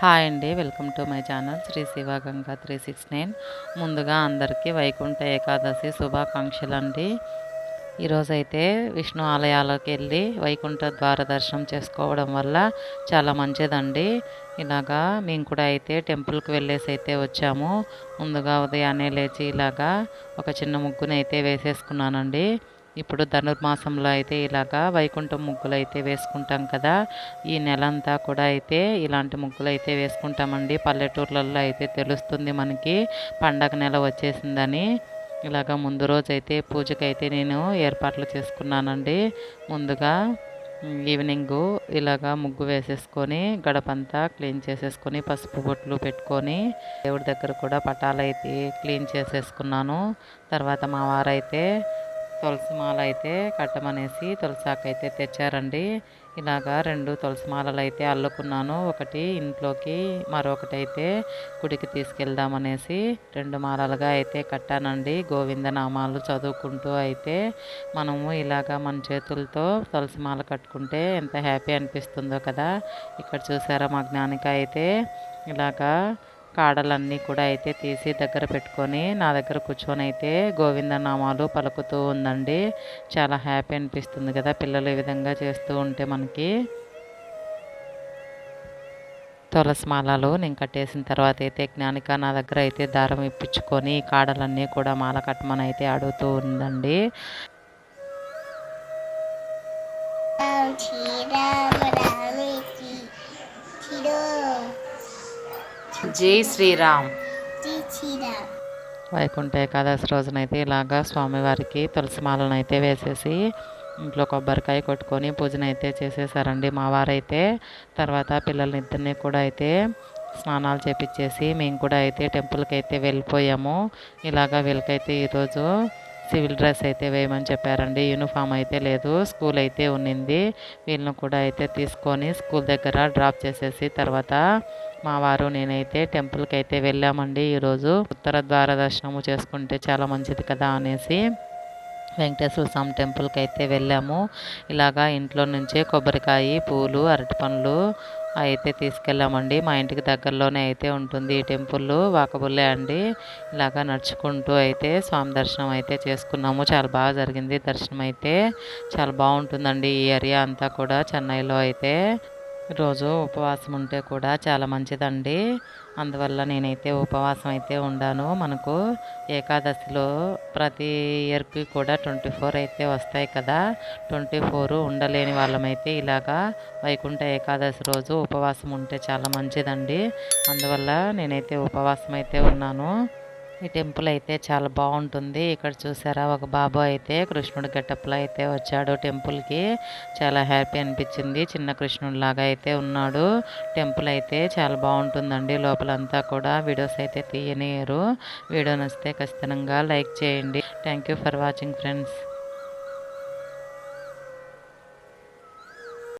Hi అండి. Welcome to my channel Sri Shiva Ganga three six nine. ముందుగా అందరికీ వైకుంఠ ఏకాదశి శుభాకాంక్షలు అండి ఈరోజైతే విష్ణు ఆలయాలకు వెళ్ళి వైకుంఠ ద్వార దర్శనం చేసుకోవడం వల్ల చాలా మంచిదండి. ఇలాగా మేము కూడా అయితే టెంపుల్కి వెళ్ళేసి అయితే వచ్చాము. ముందుగా ఉదయాన్నే లేచి ఇలాగా ఒక చిన్న ముగ్గునైతే వేసేసుకున్నానండి. ఇప్పుడు ధనుర్మాసంలో అయితే ఇలాగా వైకుంఠం ముగ్గులు అయితే వేసుకుంటాం కదా. ఈ నెల అంతా కూడా అయితే ఇలాంటి ముగ్గులు అయితే వేసుకుంటామండి. పల్లెటూర్లలో అయితే తెలుస్తుంది మనకి పండగ నెల వచ్చేసిందని. ఇలాగ ముందు రోజు అయితే పూజకైతే నేను ఏర్పాట్లు చేసుకున్నానండి. ముందుగా ఈవినింగు ఇలాగా ముగ్గు వేసేసుకొని గడపంతా క్లీన్ చేసేసుకొని పసుపు బొట్లు పెట్టుకొని దేవుడి దగ్గర కూడా పటాలు అయితే క్లీన్ చేసేసుకున్నాను. తర్వాత మా వారైతే తులసి మాల అయితే కట్టమనేసి తులసాకు అయితే తెచ్చారండి. ఇలాగా రెండు తులసి మాలలు అయితే అల్లుకున్నాను. ఒకటి ఇంట్లోకి మరొకటి అయితే గుడికి తీసుకెళ్దామనేసి రెండు మాలలుగా అయితే కట్టానండి. గోవింద నామాలు చదువుకుంటూ అయితే మనము ఇలాగా మన చేతులతో తులసి మాల కట్టుకుంటే ఎంత హ్యాపీ అనిపిస్తుందో కదా. ఇక్కడ చూసారా మా జ్ఞానిక అయితే ఇలాగా కాడలన్నీ కూడా అయితే తీసి దగ్గర పెట్టుకొని నా దగ్గర కూర్చొని అయితే గోవింద నామాలు పలుకుతూ ఉందండి. చాలా హ్యాపీ అనిపిస్తుంది కదా పిల్లలు ఈ విధంగా చేస్తూ ఉంటే మనకి. తులసి మాలలు నేను కట్టేసిన తర్వాత అయితే జ్ఞానిక నా దగ్గర అయితే దారం ఇప్పించుకొని కాడలన్నీ కూడా మాల కట్టమని అయితే అడుగుతూ ఉందండి. జై శ్రీరామ్. వైకుంఠ ఏకాదశి రోజునైతే ఇలాగా స్వామివారికి తులసి మాలను అయితే వేసేసి ఇంట్లో కొబ్బరికాయ కొట్టుకొని పూజన అయితే చేసేసారండి మా వారైతే. తర్వాత పిల్లల్ని ఇద్దరిని కూడా అయితే స్నానాలు చేపించేసి మేము కూడా అయితే టెంపుల్కి అయితే వెళ్ళిపోయాము. ఇలాగా వీళ్ళకైతే ఈరోజు సివిల్ డ్రెస్ అయితే వేయమని చెప్పారండి. యూనిఫామ్ అయితే లేదు స్కూల్ అయితే ఉన్నింది. వీళ్ళని కూడా అయితే తీసుకొని స్కూల్ దగ్గర డ్రాప్ చేసేసి తర్వాత మా వారు నేనైతే టెంపుల్కి అయితే వెళ్ళామండి ఈరోజు. ఉత్తర ద్వార దర్శనము చేసుకుంటే చాలా మంచిది కదా అనేసి వెంకటేశ్వర స్వామి టెంపుల్కి అయితే వెళ్ళాము. ఇలాగా ఇంట్లో నుంచే కొబ్బరికాయ పూలు అరటిపండ్లు అయితే తీసుకెళ్ళామండి. మా ఇంటికి దగ్గరలోనే అయితే ఉంటుంది ఈ టెంపుల్ వాకబుల్లే అండి. ఇలాగా నడుచుకుంటూ అయితే స్వామి దర్శనం అయితే చేసుకున్నాము. చాలా బాగా జరిగింది దర్శనం అయితే. చాలా బాగుంటుందండి ఈ ఏరియా అంతా కూడా చెన్నైలో అయితే. రోజు ఉపవాసం ఉంటే కూడా చాలా మంచిదండి. అందువల్ల నేనైతే ఉపవాసం అయితే ఉండాను. మనకు ఏకాదశిలో ప్రతి ఇయర్కి కూడా ట్వంటీ ఫోర్ అయితే వస్తాయి కదా. ట్వంటీ ఫోర్ ఉండలేని వాళ్ళమైతే ఇలాగా వైకుంఠ ఏకాదశి రోజు ఉపవాసం ఉంటే చాలా మంచిదండి. అందువల్ల నేనైతే ఉపవాసం అయితే ఉన్నాను. ఈ టెంపుల్ అయితే చాలా బాగుంటుంది. ఇక్కడ చూసారా ఒక బాబు అయితే కృష్ణుడు గెటప్లో అయితే వచ్చాడు టెంపుల్కి. చాలా హ్యాపీ అనిపించింది. చిన్న కృష్ణుడి లాగా అయితే ఉన్నాడు. టెంపుల్ అయితే చాలా బాగుంటుందండి. లోపలంతా కూడా వీడియోస్ అయితే తీయనియరు వీడియో నచ్చితే ఖచ్చితంగా లైక్ చేయండి. Thank you for watching friends.